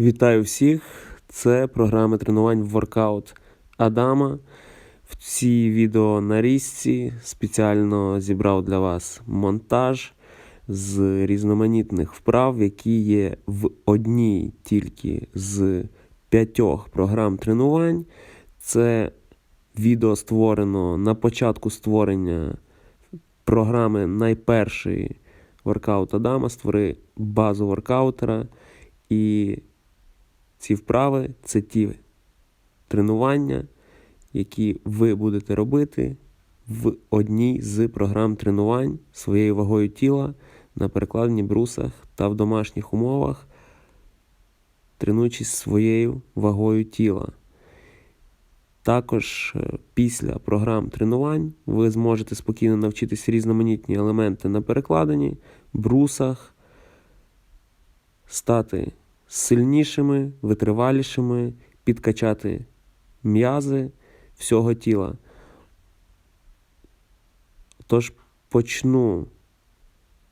Вітаю всіх! Це програма тренувань Workout Адама. В цій відеонарізці спеціально зібрав для вас монтаж з різноманітних вправ, які є в одній тільки з п'ятьох програм тренувань. Це відео створено на початку створення програми найпершої воркаут Адама, створи базу воркаутера. І ці вправи це ті тренування, які ви будете робити в одній з програм тренувань своєю вагою тіла на перекладенні брусах та в домашніх умовах, тренуючись своєю вагою тіла. Також е, після програм тренувань ви зможете спокійно навчитись різноманітні елементи на перекладенні, брусах, стати сильнішими, витривалішими, підкачати м'язи всього тіла. Тож почну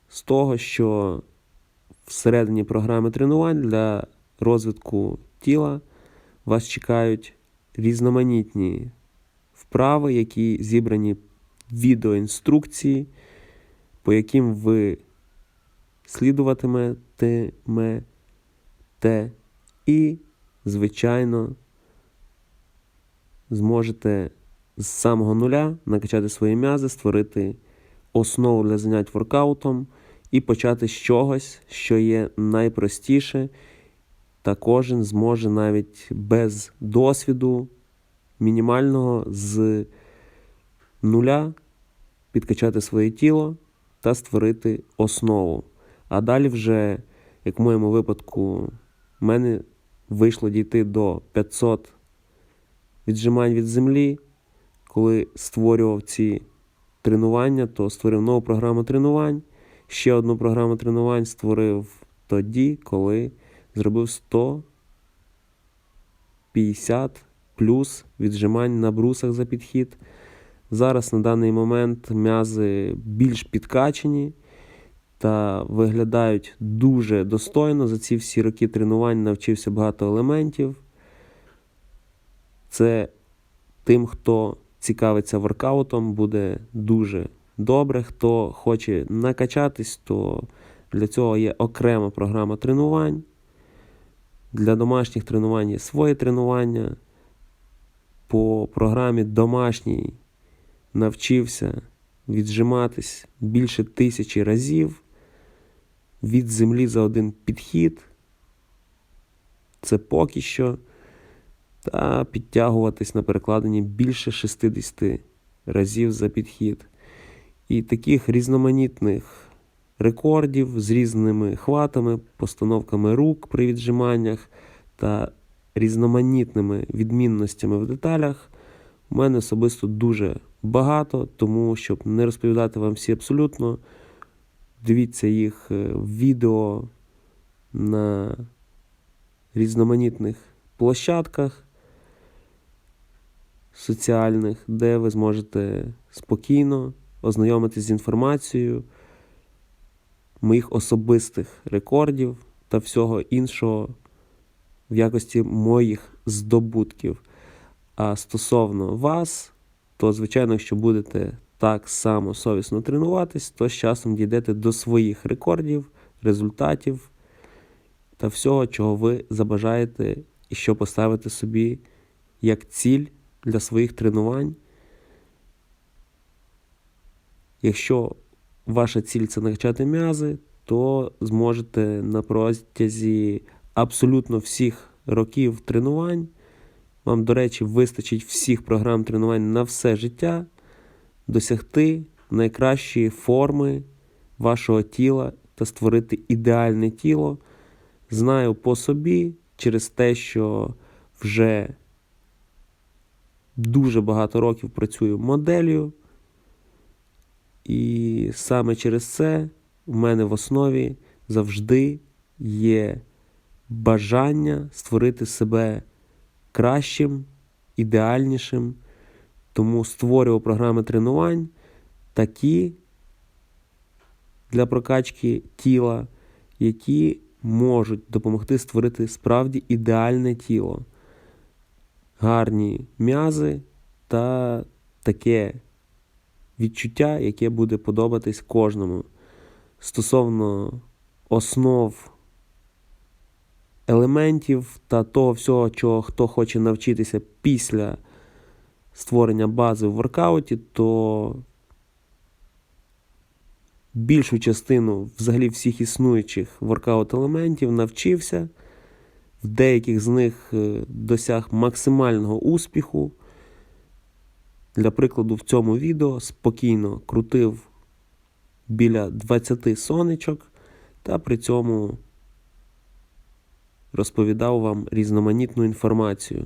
з того, що всередині програми тренувань для розвитку тіла вас чекають різноманітні вправи, які зібрані відеоінструкції, по яким ви слідуватимете і, звичайно, зможете з самого нуля накачати свої м'язи, створити основу для занять воркаутом і почати з чогось, що є найпростіше, та кожен зможе навіть без досвіду мінімального з нуля підкачати своє тіло та створити основу. А далі вже, як в моєму випадку, в мене вийшло дійти до 500 віджимань від землі. Коли створював ці тренування, то створив нову програму тренувань. Ще одну програму тренувань створив тоді, коли зробив 150 плюс віджимань на брусах за підхід. Зараз на даний момент м'язи більш підкачені та виглядають дуже достойно. За ці всі роки тренувань навчився багато елементів. Це тим, хто цікавиться воркаутом, буде дуже добре. Хто хоче накачатись, то для цього є окрема програма тренувань. Для домашніх тренувань є своє тренування. По програмі домашній навчився віджиматись більше тисячі разів від землі за один підхід. Це поки що. Та підтягуватись на перекладенні більше 60 разів за підхід. І таких різноманітних рекордів з різними хватами, постановками рук при віджиманнях та різноманітними відмінностями в деталях у мене особисто дуже багато, тому щоб не розповідати вам всі абсолютно. Дивіться їх е, відео на різноманітних площадках соціальних, де ви зможете спокійно ознайомитись з інформацією моїх особистих рекордів та всього іншого в якості моїх здобутків. А стосовно вас, то, звичайно, якщо будете так само совісно тренуватись, то з часом дійдете до своїх рекордів, результатів та всього, чого ви забажаєте і що поставите собі як ціль для своїх тренувань. Якщо ваша ціль це накачати м'язи, то зможете на протязі абсолютно всіх років тренувань. Вам, до речі, вистачить всіх програм тренувань на все життя досягти найкращої форми вашого тіла та створити ідеальне тіло. Знаю по собі через те, що вже дуже багато років працюю моделлю. І саме через це в мене в основі завжди є бажання створити себе кращим, ідеальнішим. Тому створював програми тренувань такі для прокачки тіла, які можуть допомогти створити справді ідеальне тіло, гарні м'язи та таке відчуття, яке буде подобатись кожному. Стосовно основ елементів та того всього, чого хто хоче навчитися після створення бази в воркауті, то більшу частину взагалі всіх існуючих воркаут елементів навчився. В деяких з них е, досяг максимального успіху. Для прикладу, в цьому відео спокійно крутив біля 20 сонечок та при цьому розповідав вам різноманітну інформацію.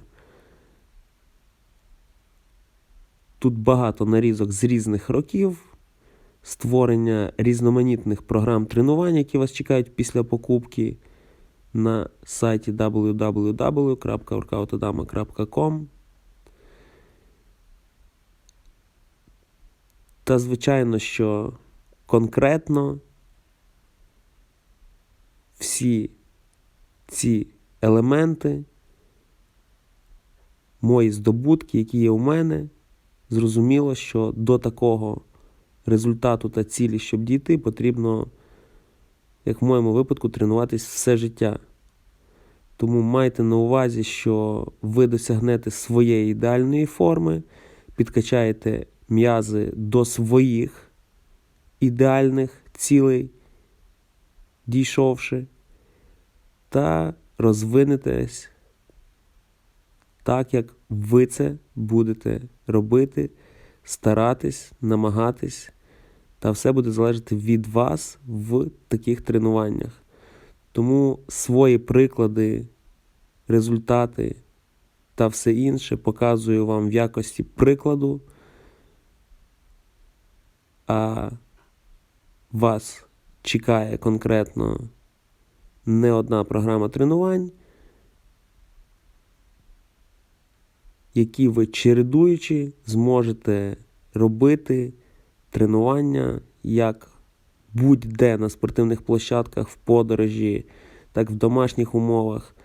Тут багато нарізок з різних років, створення різноманітних програм тренувань, які вас чекають після покупки на сайті www.workoutodama.com. Та, звичайно, що конкретно всі ці елементи, мої здобутки, які є у мене, зрозуміло, що до такого результату та цілі, щоб дійти, потрібно, як в моєму випадку, тренуватись все життя. Тому майте на увазі, що ви досягнете своєї ідеальної форми, підкачаєте м'язи до своїх ідеальних цілей, дійшовши, та розвинетесь так, як ви це будете робити, старатись, намагатись, та все буде залежати від вас в таких тренуваннях. Тому свої приклади, результати та все інше показую вам в якості прикладу, а вас чекає конкретно не одна програма тренувань, які ви чередуючи зможете робити тренування як будь-де на спортивних площадках, в подорожі, так в домашніх умовах.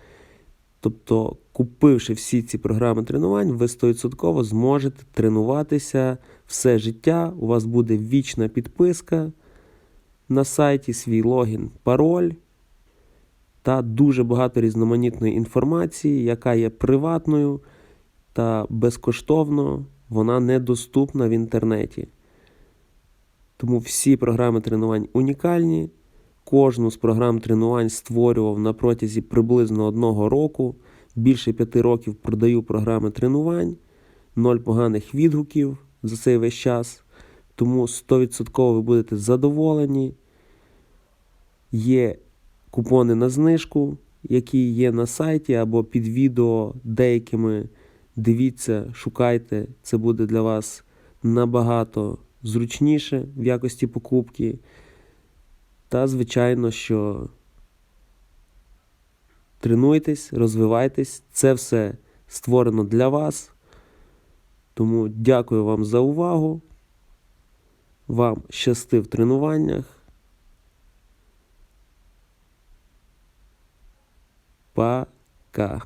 Тобто, купивши всі ці програми тренувань, ви 100% зможете тренуватися все життя. У вас буде вічна підписка на сайті, свій логін, пароль та дуже багато різноманітної інформації, яка є приватною та безкоштовно вона недоступна в інтернеті. Тому всі програми тренувань унікальні. Кожну з програм тренувань створював на протязі приблизно одного року. Більше п'яти років продаю програми тренувань, ноль поганих відгуків за цей весь час. Тому 100% ви будете задоволені. Є купони на знижку, які є на сайті або під відео деякими. Дивіться, шукайте, це буде для вас набагато зручніше в якості покупки. Та, звичайно, що тренуйтесь, розвивайтесь, це все створено для вас. Тому дякую вам за увагу. Вам щасти в тренуваннях. Пока.